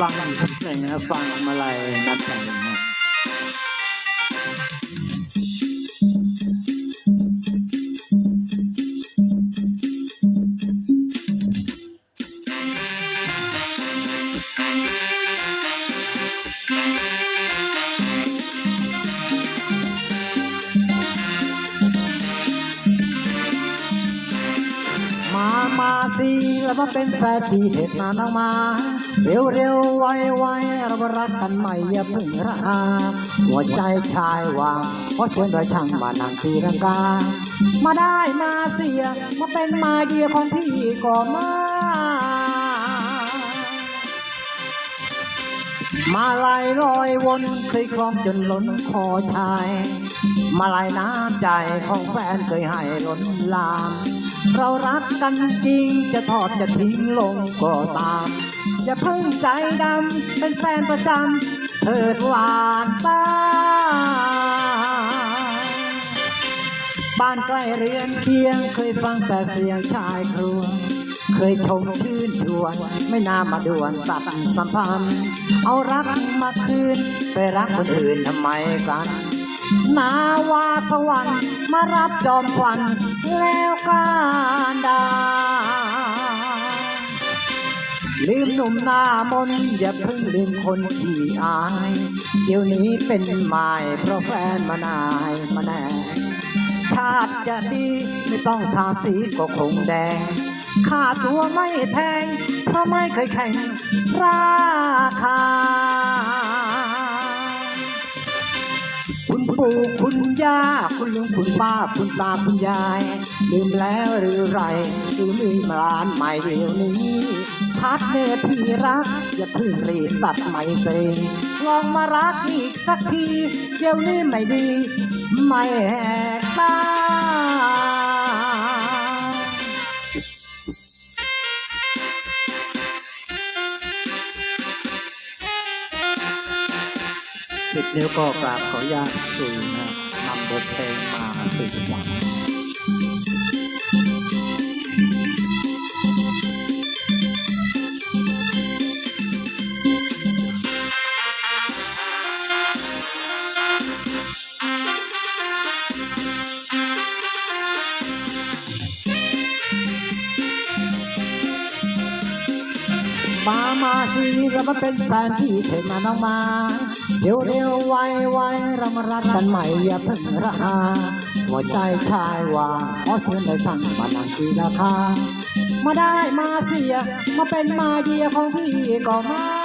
ฟังอีกสักเพลงนะฟังมาลัยนัดแต่งนะ สิแล้วมาเป็นแฟนที่เด็ดนานออกมา เร็วเร็วไวไวเรารักกันใหม่อย่าเพิ่งระอาหัวใจชายวางเพราะชิญโดยช่างมานางตีรังกา มาได้มาเสียมาเป็นมาเดียของพี่ก็มามาลายลอยวนเคยคล้องจนล้นคอชาย มาลายน้ำใจของแฟนเคยให้ล้นลาม เรารักกันจริงจะทอดจะทิ้งลงก็ตามอย่าเพิ่งใจดำเป็นแฟนประจำเถิดหวานตาบ้านใกล้เรือนเคียงเคยฟังแต่เสียงชายครวญเคยชมชื่นชวน ไม่น่ามาด่วนตัดสัมพันธ์เอารักมาคืน ไปรักคนอื่นทำไมกัน นาวาสวรรค์มารับจอมขวัญแล้วการดาลืมหนุ่มหน้ามนอย่าเพิ่งลืมคนที่อาย เดี๋ยวนี้เป็นหมายเพราะแฟนมานายมาแน่ชาติจะดีไม่ต้องทาสีก็คงแดงค่าตัวไม่แพงเพราะไม่เคยแข่งราคา ปู่คุณย่าคุณลุงคุณป้าคุณตาคุณยายลืมแล้วหรือไรหรือมีมร้านใหม่เดี๋ยวนี้พัดเนอที่รักอย่าเพิ่งรีบตัดใหม่เตงลองมารักอีกสักทีเดี๋ยวนี้ไม่ดี ไม่แหกตา สิบนิ้วก็กราบขออนุญาตสู่นะนำบทเพลงมาสื่อหวัง มามาทีเรามาเป็นแฟนที่เธอมาน้องมาเร็วเร็วไวไวเรามารักกันใหม่อย่าเพิ่งระอาหัวใจชายว่าขอเชิญได้สั่งมานั่งทีราคามาได้มาเสีย มาเป็นมาเดียของพี่ก็มา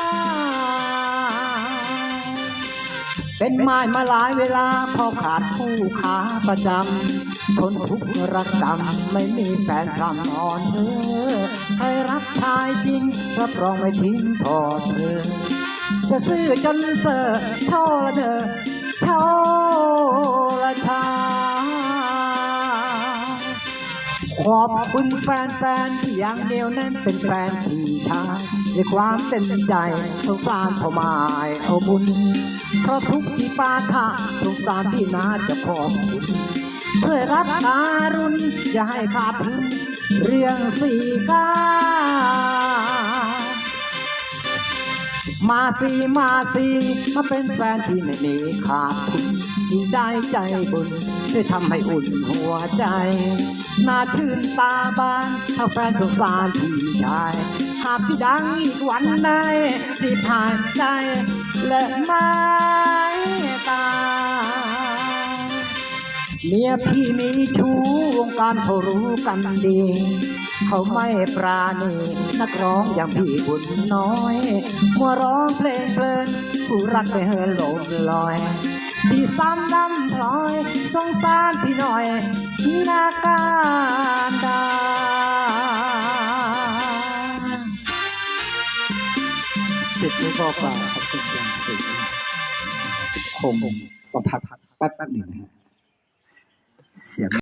เป็นไม้มาหลายเวลาพอขาดผู้ขาประจำทนทุกข์รักกรรมไม่มีแฟนคำอ่อนเธอให้รักชายจริงรับรองไม่ทิ้งพอเธอ จะซื้อจนเสอโชว์ละเธอโชว์ละชาขอบคุณแฟนๆที่อย่างเดียวนั้นเป็นแฟนที่ชายด้วยความเต็มใจสงสารเขามาเอาบุญ เพราะทุกที่ปาทะสงสารที่นาจะขอบคุณเพื่อรับการุณอย่าให้ขาดทุนเรื่องสี่กามาสิมาสิมาเป็นแฟนที่ไม่มีขาดทุนที่ได้ใจบุญช่วยทำให้อุ่นหัวใจน่าชื่นตาบานถ้าแฟนสงสารพี่ชายหากพี่ดังอีกวันใดสิผ่านใจ และไม้ตาเมียพี่มีชู้วงการเขารู้กันดี เขาไม่ปราณีนักร้องอย่างพี่บุญน้อยมัวร้องเพลงเพลินผู้รักไปเฮินลมลอย ที่ซ้ำดำพลอย สิบนิ้วก็ป่าบขอบคุณอย่างสูงคงต้องพักแป๊บหนึ่งนะฮะเสียง